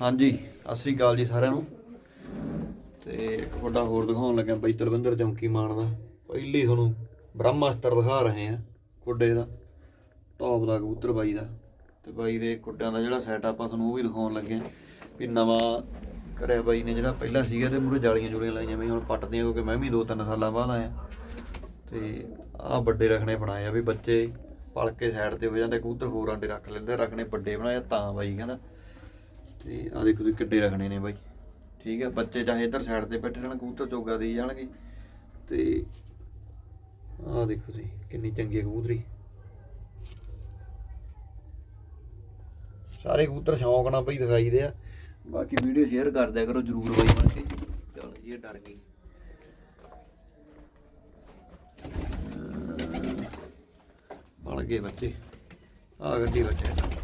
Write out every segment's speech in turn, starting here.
ਹਾਂਜੀ, ਸਤਿ ਸ੍ਰੀ ਅਕਾਲ ਜੀ ਸਾਰਿਆਂ ਨੂੰ। ਤੇ ਇੱਕ ਵੱਡਾ ਹੋਰ ਦਿਖਾਉਣ ਲੱਗਿਆ ਬਾਈ ਤਰਵਿੰਦਰ ਚਮਕੀ ਮਾਨ ਦਾ। ਪਹਿਲੀ ਤੁਹਾਨੂੰ ਬ੍ਰਹਮਾਸਤਰ ਦਿਖਾ ਰਹੇ ਆ ਕੁੱਡੇ ਦਾ ਟੌਪ ਦਾ, ਕਬੂਤਰ ਬਾਈ ਦਾ। ਤੇ ਬਾਈ ਦੇ ਕੁੱਡਿਆਂ ਦਾ ਜਿਹੜਾ ਸੈਟਅਪ ਆਪਾਂ ਤੁਹਾਨੂੰ ਉਹ ਵੀ ਦਿਖਾਉਣ ਲੱਗੇ ਆ ਵੀ ਨਵਾਂ ਕਰਿਆ ਬਾਈ ਨੇ ਜਿਹੜਾ ਪਹਿਲਾਂ ਸੀਗਾ ਤੇ ਮੂਰੇ ਜਾਲੀਆਂ ਜੁਲੀਆਂ ਲਾਈਆਂ ਵੀ ਹੁਣ ਪੱਟਦੀਆਂ ਕਿਉਂਕਿ ਮੈਂ ਵੀ 2-3 ਸਾਲਾਂ ਬਾਅਦ ਆਇਆ। ਤੇ ਆਹ ਵੱਡੇ ਰੱਖਣੇ ਬਣਾਏ ਆ ਵੀ ਬੱਚੇ ਪਲ ਕੇ ਸਾਈਡ ਤੇ ਹੋ ਜਾਂਦੇ, ਕਬੂਤਰ ਹੋਰ ਆਂਡੇ ਰੱਖ ਲੈਂਦੇ, ਰੱਖਣੇ ਵੱਡੇ ਬਣਾਏ ਤਾਂ ਬਾਈ ਕਹਿੰਦਾ। ਤੇ ਆ ਦੇਖੋ ਤੁਸੀਂ ਕਿੱਡੇ ਰੱਖਣੇ ਨੇ ਬਾਈ। ਠੀਕ ਹੈ ਬੱਚੇ ਚਾਹੇ ਇੱਧਰ ਸਾਈਡ ਤੇ ਬੈਠੇ ਰਹਿਣ, ਕਬੂਤਰ ਚੋਗਾ ਦੇ ਜਾਣਗੇ। ਤੇ ਆ ਦੇਖੋ ਤੁਸੀਂ, ਕਿੰਨੀ ਚੰਗੀ ਕਬੂਤਰੀ। ਸਾਰੇ ਕਬੂਤਰ ਸ਼ੌਂਕ ਨਾਲ ਬਈ ਦਿਖਾਈ ਦੇ ਆ। ਬਾਕੀ ਵੀਡੀਓ ਸ਼ੇਅਰ ਕਰ ਦਿਆ ਕਰੋ ਜਰੂਰ ਬਾਈ ਬਣ ਕੇ। ਚਲ ਇਹ ਡਰ ਗਈ। ਬਣ ਗਏ ਬੱਚੇ। ਆ ਗੱਡੀ ਬੱਚੇ।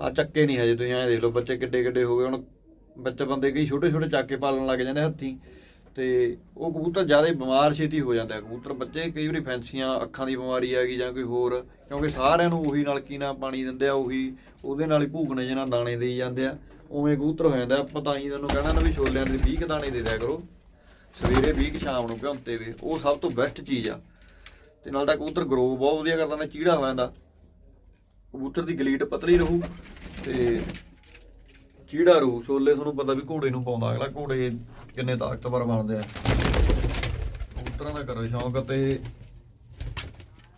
ਆ ਚੱਕੇ ਨਹੀਂ ਹਜੇ ਤੁਸੀਂ ਐਂ ਦੇਖ ਲਓ, ਬੱਚੇ ਕਿੱਡੇ ਕਿੱਡੇ ਹੋ ਗਏ, ਹੁਣ ਬੱਚੇ ਬੰਦੇ ਕਈ ਛੋਟੇ ਛੋਟੇ ਚੱਕ ਕੇ ਪਾਲਣ ਲੱਗ ਜਾਂਦੇ ਹੱਥੀ, ਤੇ ਉਹ ਕਬੂਤਰ ਜ਼ਿਆਦਾ ਬਿਮਾਰ ਛੇਤੀ ਹੋ ਜਾਂਦਾ ਹੈ। ਕਬੂਤਰ ਬੱਚੇ ਕਈ ਵਾਰੀ ਫੈਂਸੀਆਂ, ਅੱਖਾਂ ਦੀ ਬਿਮਾਰੀ ਆ ਗਈ ਜਾਂ ਕੋਈ ਹੋਰ, ਕਿਉਂਕਿ ਸਾਰਿਆਂ ਨੂੰ ਉਹੀ ਨਲਕੀ ਨਾਲ ਪਾਣੀ ਦਿੰਦੇ ਆ, ਉਹੀ ਉਹਦੇ ਨਾਲ ਹੀ ਭੂਕਣੇ ਜਿਹਨਾਂ ਦਾਣੇ ਦੇਈ ਜਾਂਦੇ ਆ। ਉਵੇਂ ਕਬੂਤਰ ਹੋ ਜਾਂਦਾ, ਆਪਾਂ ਤਾਂ ਹੀ ਤੁਹਾਨੂੰ ਕਹਿਣਾ ਨਾ ਵੀ ਛੋਲਿਆਂ ਦੇ 20 ਕੁ ਦਾਣੇ ਦੇ ਦਿਆ ਕਰੋ। ਸਵੇਰੇ 20 ਕੁ, ਸ਼ਾਮ ਨੂੰ ਭਿਉਂਤੇ ਵੇ ਉਹ ਸਭ ਤੋਂ ਬੈਸਟ ਚੀਜ਼ ਆ। ਤੇ ਨਾਲ ਤਾਂ ਕਬੂਤਰ ਗਰੋ ਬਹੁਤ ਵਧੀਆ ਕਰਦਾ ਨਾ ਚੀੜਾ ਹੋ ਜਾਂਦਾ ਕਬੂਤਰ ਦੀ ਗਲੀਟ ਪਤਲੀ ਰਹੂ ਤੇ ਚੀੜਾ ਰਹੂ। ਛੋਲੇ ਤੁਹਾਨੂੰ ਪਤਾ ਵੀ ਘੋੜੇ ਨੂੰ ਪਾਉਂਦਾ। ਅਗਲਾ ਘੋੜੇ ਕਿੰਨੇ ਤਾਕਤਵਰ ਬਣਦੇ ਆ। ਕਬੂਤਰਾਂ ਦਾ ਕਰੋ ਸ਼ੌਂਕ ਤੇ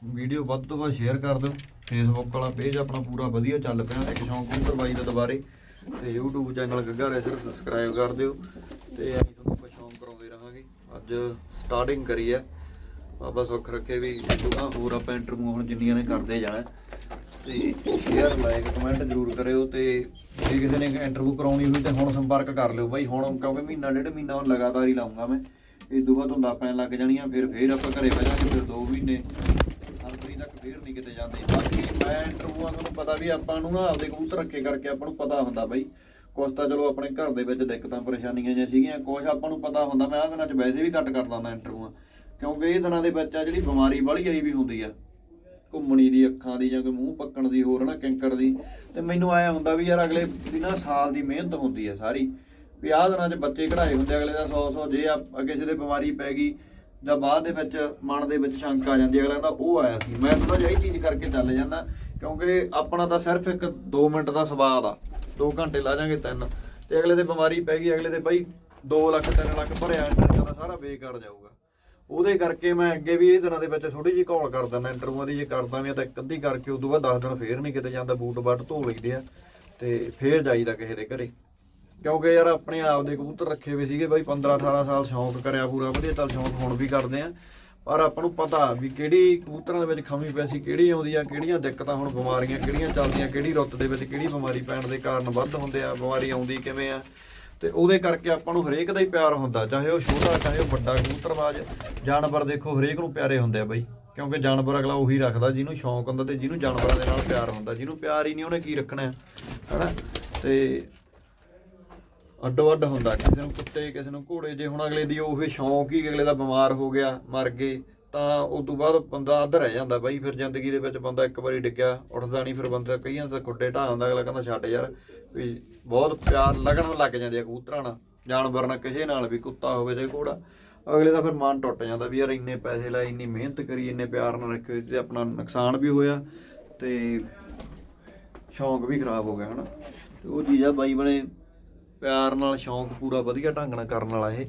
ਵੀਡੀਓ ਵੱਧ ਤੋਂ ਵੱਧ ਸ਼ੇਅਰ ਕਰ ਦਿਓ। ਫੇਸਬੁੱਕ ਵਾਲਾ ਪੇਜ ਆਪਣਾ ਪੂਰਾ ਵਧੀਆ ਚੱਲ ਪਿਆ। ਇੱਕ ਸ਼ੌਂਕ ਕਬੂਤਰ ਬਾਈ ਦਾ ਦੁਬਾਰੇ। ਤੇ YouTube channel Gagga racer subscribe ਕਰ ਦਿਓ। ਤੇ ਅਸੀਂ ਤੁਹਾਨੂੰ ਆਪਾਂ ਸ਼ੌਂਕ ਕਰਾਉਂਦੇ ਰਹਾਂਗੇ। ਅੱਜ ਸਟਾਰਟਿੰਗ ਕਰੀ ਹੈ ਬਾਬਾ ਸੁੱਖ ਰੱਖੇ ਵੀ ਦੁਆ ਹੋਰ ਆਪਾਂ ਇੰਟਰਵਿਊ ਹੁਣ ਜਿੰਨੀਆਂ ਨੇ ਕਰਦੇ ਜਾਣਾ। ਤੇ ਸ਼ੇਅਰ ਲਾਈਕ ਕਮੈਂਟ ਜ਼ਰੂਰ ਕਰਿਓ ਤੇ ਜੇ ਕਿਸੇ ਨੇ ਇੰਟਰਵਿਊ ਕਰਾਉਣੀ ਹੋਈ ਤਾਂ ਹੁਣ ਸੰਪਰਕ ਕਰ ਲਿਓ ਬਾਈ। ਹੁਣ ਕਿਉਂਕਿ ਮਹੀਨਾ, ਡੇਢ ਮਹੀਨਾ ਹੁਣ ਲਗਾਤਾਰ ਹੀ ਲਾਉਂਗਾ ਮੈਂ। ਇਹ ਤੋਂ ਬਾਅਦ ਹੁੰਦਾ ਪੈਣ ਲੱਗ ਜਾਣੀਆਂ, ਫਿਰ ਫੇਰ ਆਪਾਂ ਘਰੇ ਬਹਿ ਜਾਾਂਗੇ ਫਿਰ 2 ਮਹੀਨੇ। ਫਰਵਰੀ ਤੱਕ ਫੇਰ ਨਹੀਂ ਕਿਤੇ ਜਾਂਦੇ। ਬਾਕੀ ਮੈਂ ਇੰਟਰਵਿਊਆਂ ਤੁਹਾਨੂੰ ਪਤਾ ਵੀ ਆਪਾਂ ਨੂੰ ਨਾ ਆਪਦੇ ਕਬੂਤਰ ਰੱਖੇ ਕਰਕੇ ਆਪਾਂ ਨੂੰ ਪਤਾ ਹੁੰਦਾ ਬਾਈ। ਕੁਛ ਤਾਂ ਚਲੋ ਆਪਣੇ ਘਰ ਦੇ ਵਿੱਚ ਦਿੱਕਤਾਂ, ਪਰੇਸ਼ਾਨੀਆਂ ਜਿਹੀਆਂ ਸੀਗੀਆਂ, ਕੁਛ ਆਪਾਂ ਨੂੰ ਪਤਾ ਹੁੰਦਾ। ਮੈਂ ਆਹ ਦਿਨਾਂ 'ਚ ਵੈਸੇ ਵੀ ਘੱਟ ਕਰ ਲਾਂਦਾ ਇੰਟਰਵਿਊਆਂ ਕਿਉਂਕਿ ਇਹ ਦਿਨਾਂ ਦੇ ਵਿੱਚ ਆ ਜਿਹੜੀ ਬਿਮਾਰੀ ਵਾਲੀ ਆਈ ਵੀ ਹੁੰਦੀ ਆ। ਘੁੰਮਣੀ ਦੀ, ਅੱਖਾਂ ਦੀ ਜਾਂ ਕੋਈ ਮੂੰਹ ਪੱਕਣ ਦੀ ਹੋਰ ਨਾ ਕੈਂਕਰ ਦੀ, ਤੇ ਮੈਨੂੰ ਆਇਆ ਹੁੰਦਾ ਵੀ ਯਾਰ ਅਗਲੇ ਦੀ ਨਾ ਸਾਲ ਦੀ ਮਿਹਨਤ ਹੁੰਦੀ ਹੈ ਸਾਰੀ। ਵੀ ਆਹ ਦਿਨਾਂ 'ਚ ਬੱਚੇ ਕਢਾਏ ਹੁੰਦੇ ਅਗਲੇ ਦਾ 100 100 ਜੇ ਆ ਕਿਸੇ ਦੇ ਬਿਮਾਰੀ ਪੈ ਗਈ, ਜਾਂ ਬਾਅਦ ਦੇ ਵਿੱਚ ਮਨ ਦੇ ਵਿੱਚ ਸ਼ੰਕ ਆ ਜਾਂਦੀ ਅਗਲਾ ਦਾ ਉਹ ਆਇਆ ਸੀ। ਮੈਂ ਥੋੜਾ ਜਿਹਾ ਇਹ ਚੀਜ਼ ਕਰਕੇ ਚੱਲ ਜਾਂਦਾ, ਕਿਉਂਕਿ ਆਪਣਾ ਤਾਂ ਸਿਰਫ ਇੱਕ 2 ਮਿੰਟ ਦਾ ਸਵਾਦ ਆ 2 ਘੰਟੇ ਲਾ ਜਾਾਂਗੇ ਤਿੰਨ, ਤੇ ਅਗਲੇ ਦੇ ਬਿਮਾਰੀ ਪੈ ਗਈ, ਅਗਲੇ ਦੇ ਬਈ 2 ਲੱਖ 3 ਲੱਖ ਭਰਿਆ ਇੰਟਰਵਿਊ ਦਾ ਸਾਰਾ ਬੇਕਾਰ ਜਾਊਗਾ। ਉਹਦੇ ਕਰਕੇ ਮੈਂ ਅੱਗੇ ਵੀ ਇਹ ਦਿਨਾਂ ਦੇ ਵਿੱਚ ਥੋੜੀ ਜਿਹੀ ਕਾਲ ਕਰ ਦਿੰਦਾ ਇੰਟਰਵਿਊ ਦੀ ਜੇ ਕਰਦਾ ਵੀ ਆ ਤਾਂ ਇੱਕ ਅੱਧੀ ਕਰਕੇ ਉਦੋਂ ਬਾਅਦ 10 ਦਿਨ ਫੇਰ ਨਹੀਂ ਕਿਤੇ ਜਾਂਦਾ, ਬੂਟ ਬਾਟ ਧੋ ਲਈਦੇ ਆ ਤੇ ਫੇਰ ਜਾਈਦਾ ਕਿਸੇ ਦੇ ਘਰੇ। ਕਿਉਂਕਿ ਯਾਰ ਆਪਣੇ ਆਪ ਦੇ ਕਬੂਤਰ ਰੱਖੇ ਹੋਏ ਸੀਗੇ ਬਾਈ 15 18 ਸਾਲ ਸ਼ੌਂਕ ਕਰਿਆ ਪੂਰਾ, ਵਧੀਆ ਚੱਲ ਸ਼ੌਂਕ ਹੁਣ ਵੀ ਕਰਦੇ ਆ। ਪਰ ਆਪਾਂ ਨੂੰ ਪਤਾ ਵੀ ਕਿਹੜੀ ਕਬੂਤਰਾਂ ਦੇ ਵਿੱਚ ਖਮੀ ਪੈਸੀ ਕਿਹੜੀ ਆਉਂਦੀ ਆ, ਕਿਹੜੀਆਂ ਦਿੱਕਤਾਂ ਹੁਣ ਬਿਮਾਰੀਆਂ, ਕਿਹੜੀਆਂ ਚੱਲਦੀਆਂ, ਕਿਹੜੀ ਰੁੱਤ ਦੇ ਵਿੱਚ ਕਿਹੜੀ ਬਿਮਾਰੀ ਪੈਣ ਦੇ ਕਾਰਨ ਵੱਧ ਹੁੰਦੇ ਆ, ਬਿਮਾਰੀ ਆਉਂਦੀ ਕਿਵੇਂ ਆ। ਤੇ ਉਹਦੇ ਕਰਕੇ ਆਪਾਂ ਨੂੰ ਹਰੇਕ ਦਾ ਹੀ ਪਿਆਰ ਹੁੰਦਾ, ਚਾਹੇ ਉਹ ਛੋਟਾ, ਚਾਹੇ ਉਹ ਵੱਡਾ ਕਬੂਤਰਬਾਜ਼। ਜਾਨਵਰ ਦੇਖੋ, ਹਰੇਕ ਨੂੰ ਪਿਆਰੇ ਹੁੰਦੇ ਆ ਬਾਈ, ਕਿਉਂਕਿ ਜਾਨਵਰ ਅਗਲਾ ਉਹੀ ਰੱਖਦਾ, ਜਿਹਨੂੰ ਸ਼ੌਂਕ ਹੁੰਦਾ ਤੇ ਜਿਹਨੂੰ ਜਾਨਵਰਾਂ ਦੇ ਨਾਲ ਪਿਆਰ ਹੁੰਦਾ, ਜਿਹਨੂੰ ਪਿਆਰ ਹੀ ਨਹੀਂ ਉਹਨੇ ਕੀ ਰੱਖਣਾ ਹੈ, ਹਨਾ? ਤੇ ਅੱਡੋ ਅੱਡ ਹੁੰਦਾ, ਕਿਸੇ ਨੂੰ ਕੁੱਤੇ, ਕਿਸੇ ਨੂੰ ਘੋੜੇ, ਜੇ ਹੁਣ ਅਗਲੇ ਦੀ ਉਹ ਸ਼ੌਂਕ ਹੀ ਅਗਲੇ ਦਾ ਬਿਮਾਰ ਹੋ ਗਿਆ, ਮਰ ਗਏ ਤਾਂ ਉਸ ਤੋਂ ਬਾਅਦ ਬੰਦਾ ਅੱਧ ਰਹਿ ਜਾਂਦਾ ਬਾਈ, ਫਿਰ ਜ਼ਿੰਦਗੀ ਦੇ ਵਿੱਚ ਬੰਦਾ ਇੱਕ ਵਾਰੀ ਡਿੱਗਿਆ, ਉੱਠਦਾ ਨਹੀਂ, ਫਿਰ ਬੰਦਾ ਕਈਆਂ ਦਾ ਖੁੱਡੇ ਢਾਹ ਹੁੰਦਾ ਅਗਲਾ ਕਹਿੰਦਾ ਛੱਡ ਯਾਰ, ਵੀ ਬਹੁਤ ਪਿਆਰ ਲੱਗਣ ਲੱਗ ਜਾਂਦੇ ਆ ਕਬੂਤਰਾਂ ਨਾਲ, ਜਾਨਵਰ ਨਾਲ ਕਿਸੇ ਨਾਲ ਵੀ, ਕੁੱਤਾ ਹੋਵੇ ਜਾਂ ਘੋੜਾ, ਅਗਲੇ ਦਾ ਫਿਰ ਮਨ ਟੁੱਟ ਜਾਂਦਾ ਵੀ ਯਾਰ ਇੰਨੇ ਪੈਸੇ ਲਾਏ, ਇੰਨੀ ਮਿਹਨਤ ਕਰੀ, ਇੰਨੇ ਪਿਆਰ ਨਾਲ ਰੱਖੇ ਤੇ ਆਪਣਾ ਨੁਕਸਾਨ ਵੀ ਹੋਇਆ ਤੇ ਸ਼ੌਂਕ ਵੀ ਖਰਾਬ ਹੋ ਗਿਆ, ਹਨਾ। ਤੇ ਉਹ ਚੀਜ਼ ਆ ਬਾਈ ਬਣੇ, ਪਿਆਰ ਨਾਲ ਸ਼ੌਂਕ ਪੂਰਾ ਵਧੀਆ ਢੰਗ ਨਾਲ ਕਰਨ ਵਾਲਾ ਇਹ।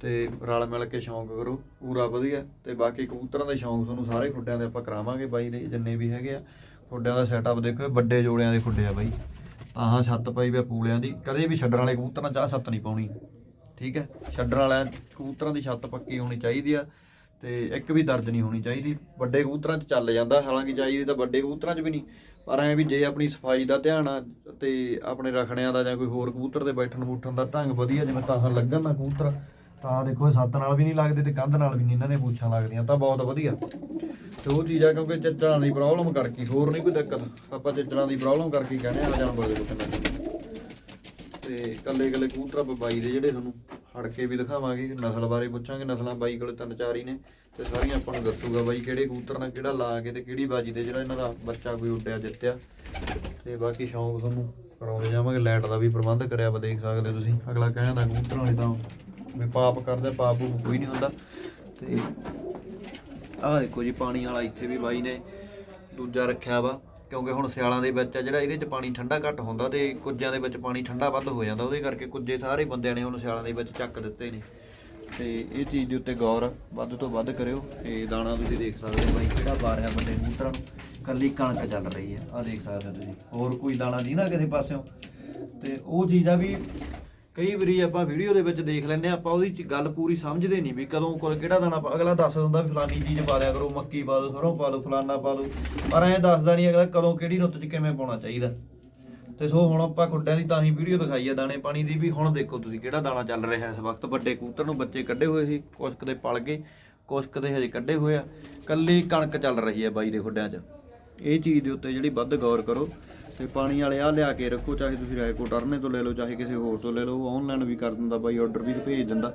ਤੇ ਰਲ ਮਿਲ ਕੇ ਸ਼ੌਂਕ ਕਰੋ, ਪੂਰਾ ਵਧੀਆ। ਤੇ ਬਾਕੀ ਕਬੂਤਰਾਂ ਦੇ ਸ਼ੌਂਕ ਤੁਹਾਨੂੰ ਸਾਰੇ ਖੁੱਡਿਆਂ ਦੇ ਆਪਾਂ ਕਰਾਵਾਂਗੇ ਬਾਈ ਦੇ, ਜਿੰਨੇ ਵੀ ਹੈਗੇ ਆ। ਖੁੱਡਿਆਂ ਦਾ ਸੈਟਅਪ ਦੇਖੋ ਵੱਡੇ ਜੋੜਿਆਂ ਦੇ ਖੁੱਡੇ ਆ ਬਾਈ। ਆਹਾਂ, ਛੱਤ ਪਈ ਵੀ ਪੂਲਿਆਂ ਦੀ। ਕਦੇ ਵੀ ਛੱਡਣ ਵਾਲੇ ਕਬੂਤਰਾਂ ਚਾਹ ਛੱਤ ਨਹੀਂ ਪਾਉਣੀ। ਠੀਕ ਹੈ? ਛੱਡਣ ਵਾਲਿਆਂ ਕਬੂਤਰਾਂ ਦੀ ਛੱਤ ਪੱਕੀ ਹੋਣੀ ਚਾਹੀਦੀ ਆ ਤੇ ਇੱਕ ਵੀ ਦਰਜ ਨਹੀਂ ਹੋਣੀ ਚਾਹੀਦੀ। ਵੱਡੇ ਕਬੂਤਰਾਂ 'ਚ ਚੱਲ ਜਾਂਦਾ, ਹਾਲਾਂਕਿ ਚਾਹੀਦੀ ਤਾਂ ਵੱਡੇ ਕਬੂਤਰਾਂ 'ਚ ਵੀ ਨਹੀਂ। ਪਰ ਐ ਵੀ ਜੇ ਆਪਣੀ ਸਫ਼ਾਈ ਦਾ ਧਿਆਨ ਆ ਤੇ ਆਪਣੇ ਰਖਣਿਆਂ ਦਾ ਜਾਂ ਕੋਈ ਹੋਰ ਕਬੂਤਰ ਦੇ ਬੈਠਣ ਬੂਠਣ ਦਾ ਢੰਗ ਵਧੀਆ, ਜਿਵੇਂ ਤਾਂ ਲੱਗਣ ਨਾ ਕਬੂਤਰ ਤਾਂ ਦੇਖੋ ਇਹ ਸੱਤ ਨਾਲ ਵੀ ਨਹੀਂ ਲੱਗਦੇ ਤੇ ਕੰਧ ਨਾਲ ਵੀ ਨਹੀਂ ਇਹਨਾਂ ਨੇ ਪੂਛਾਂ ਲੱਗਦੀਆਂ, ਤਾਂ ਬਹੁਤ ਵਧੀਆ। ਤੇ ਉਹ ਚੀਜ਼ ਆ ਕਿਉਂਕਿ ਚੱਚੜਾਂ ਦੀ ਪ੍ਰੋਬਲਮ ਕਰਕੇ, ਹੋਰ ਨਹੀਂ ਕੋਈ ਦਿੱਕਤ। ਆਪਾਂ ਚੱਚੜਾਂ ਦੀ ਪ੍ਰੋਬਲਮ ਕਰਕੇ ਕਹਿੰਦੇ ਆ ਜਾਨਵਰ ਦੇ ਵਿੱਚ ਤੇ ਕੱਲੇ ਕੱਲੇ ਕਬੂਤਰ ਬਾਈ ਦੇ ਜਿਹੜੇ ਤੁਹਾਨੂੰ ਹੜ ਕੇ ਵੀ ਦਿਖਾਵਾਂਗੇ, ਨਸਲ ਬਾਰੇ ਪੁੱਛਾਂਗੇ, ਨਸਲਾਂ ਬਾਈ ਕੋਲੇ ਤਿੰਨ ਚਾਰ ਹੀ ਨੇ, ਤੇ ਸਾਰੀਆਂ ਆਪਾਂ ਨੂੰ ਦੱਸੂਗਾ ਬਾਈ ਕਿਹੜੇ ਕੂਤਰ ਨਾਲ ਕਿਹੜਾ ਲਾ ਕੇ ਤੇ ਕਿਹੜੀ ਬਾਜੀ ਦੇ ਜਿਹੜਾ ਇਹਨਾਂ ਦਾ ਬੱਚਾ ਕੋਈ ਉੱਡਿਆ, ਜਿੱਤਿਆ। ਤੇ ਬਾਕੀ ਸ਼ੌਂਕ ਤੁਹਾਨੂੰ ਕਰਾਉਂਦੇ ਜਾਵਾਂਗੇ, ਲਾਈਟ ਦਾ ਵੀ ਪ੍ਰਬੰਧ ਕਰਿਆ ਵਾ, ਦੇਖ ਸਕਦੇ ਤੁਸੀਂ। ਅਗਲਾ ਕਹਿੰਦਾ ਕੂਤਰਾਂ ਵਾਲੇ ਤਾਂ ਵੀ ਪਾਪ ਕਰਦੇ, ਪਾਪ ਪੂਪ ਕੋਈ ਨਹੀਂ ਹੁੰਦਾ। ਤੇ ਆਹ ਦੇਖੋ ਜੀ, ਪਾਣੀ ਵਾਲਾ ਇੱਥੇ ਵੀ ਬਾਈ ਨੇ ਦੂਜਾ ਰੱਖਿਆ ਵਾ, ਕਿਉਂਕਿ ਹੁਣ ਸਿਆਲਾਂ ਦੇ ਵਿੱਚ ਆ ਜਿਹੜਾ ਇਹਦੇ 'ਚ ਪਾਣੀ ਠੰਡਾ ਘੱਟ ਹੁੰਦਾ ਤੇ ਕੁੱਜਿਆਂ ਦੇ ਵਿੱਚ ਪਾਣੀ ਠੰਡਾ ਵੱਧ ਹੋ ਜਾਂਦਾ, ਉਹਦੇ ਕਰਕੇ ਕੁੱਜੇ ਸਾਰੇ ਬੰਦਿਆਂ ਨੇ ਹੁਣ ਸਿਆਲਾਂ ਦੇ ਵਿੱਚ ਚੱਕ ਦਿੱਤੇ ਨੇ। ਤੇ ਇਹ ਚੀਜ਼ ਦੇ ਉੱਤੇ ਗੌਰ ਵੱਧ ਤੋਂ ਵੱਧ ਕਰਿਓ, ਤੇ ਦਾਣਾ ਤੁਸੀਂ ਦੇਖ ਸਕਦੇ ਹੋ ਬਾਈ, ਕਿਹੜਾ ਪਾ ਰਿਹਾ ਬੰਦੇ ਕਬੂਤਰਾਂ ਨੂੰ। ਕੱਲੀ ਕਣਕ ਚੱਲ ਰਹੀ ਹੈ, ਆਹ ਦੇਖ ਸਕਦੇ ਹੋ ਤੁਸੀਂ। ਹੋਰ ਕੋਈ ਦਾਣਾ ਨਹੀਂ ਨਾ ਕਿਸੇ ਪਾਸਿਓਂ। ਤੇ ਉਹ ਚੀਜ਼ ਆ ਵੀ ਕਈ ਵਾਰੀ ਆਪਾਂ ਵੀਡੀਓ ਦੇ ਵਿੱਚ ਦੇਖ ਲੈਂਦੇ ਆ ਆਪਾਂ ਉਹਦੀ ਚ- ਗੱਲ ਪੂਰੀ ਸਮਝਦੇ ਨਹੀਂ ਵੀ ਕਦੋਂ ਕੋਲ ਕਿਹੜਾ ਦਾਣਾ ਪਾ- ਅਗਲਾ ਦੱਸ ਦਿੰਦਾ ਵੀ ਫਲਾਨੀ ਚੀਜ਼ ਪਾ ਲਿਆ ਕਰੋ, ਮੱਕੀ ਪਾ ਲਓ ਸਰੋਂ ਪਾ ਦਿਓ, ਫਲਾਨਾ ਪਾ ਲਓ ਪਰ ਐਂ ਦੱਸਦਾ ਨਹੀਂ ਅਗਲਾ ਕਦੋਂ ਕਿਹੜੀ ਰੁੱਤ 'ਚ ਕਿਵੇਂ ਪਾਉਣਾ ਚਾਹੀਦਾ। ਤੇ ਸੋ ਹੁਣ ਆਪਾਂ ਖੁੱਡਿਆਂ ਦੀ ਤਾਂ ਹੀ ਵੀਡੀਓ ਦਿਖਾਈ ਆ ਦਾਣੇ ਪਾਣੀ ਦੀ ਵੀ ਹੁਣ ਦੇਖੋ ਤੁਸੀਂ ਕਿਹੜਾ ਦਾਣਾ ਚੱਲ ਰਿਹਾ ਇਸ ਵਕਤ। ਵੱਡੇ ਕਬੂਤਰ ਨੂੰ ਬੱਚੇ ਕੱਢੇ ਹੋਏ ਸੀ ਕੁਛ ਕਦੇ ਪਲ ਗਏ ਕੁਛ ਕਦੇ ਹਜੇ ਕੱਢੇ ਹੋਏ ਆ। ਕੱਲੀ ਕਣਕ ਚੱਲ ਰਹੀ ਹੈ ਬਾਈ ਦੇ ਖੁੱਡਿਆਂ 'ਚ। ਇਹ ਚੀਜ਼ ਦੇ ਉੱਤੇ ਜਿਹੜੀ ਵੱਧ ਗੌਰ ਕਰੋ ਤੇ ਪਾਣੀ ਵਾਲੇ ਆ ਲਿਆ ਕੇ ਰੱਖੋ, ਚਾਹੇ ਤੁਸੀਂ ਰਾਏਕੋਟ ਅਰਨੇ ਤੋਂ ਲੈ ਲਓ, ਚਾਹੇ ਕਿਸੇ ਹੋਰ ਤੋਂ ਲੈ ਲਓ ਆਨਲਾਈਨ ਵੀ ਕਰ ਦਿੰਦਾ ਬਾਈ ਆਰਡਰ ਵੀ ਭੇਜ ਦਿੰਦਾ।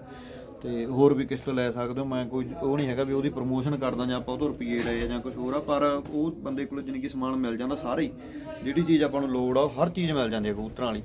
ਤੇ ਹੋਰ ਵੀ ਕਿਸ ਤੋਂ ਲੈ ਸਕਦੇ ਹੋ, ਮੈਂ ਕੋਈ, ਉਹ ਨਹੀਂ ਹੈਗਾ ਵੀ ਉਹਦੀ ਪ੍ਰੋਮੋਸ਼ਨ ਕਰਦਾ ਜਾਂ ਆਪਾਂ ਉਹ ਤੋਂ ਰੁਪਏ ਲਏ ਜਾਂ ਕੁਝ ਹੋਰ ਆ, ਪਰ ਉਹ ਬੰਦੇ ਕੋਲ ਜਾਣੀ ਕਿ ਸਮਾਨ ਮਿਲ ਜਾਂਦਾ ਸਾਰੇ ਹੀ। ਜਿਹੜੀ ਚੀਜ਼ ਆਪਾਂ ਨੂੰ ਲੋੜ ਆ, ਉਹ ਹਰ ਚੀਜ਼ ਮਿਲ ਜਾਂਦੀ ਹੈ ਕਬੂਤਰਾਂ ਵਾਲੀ।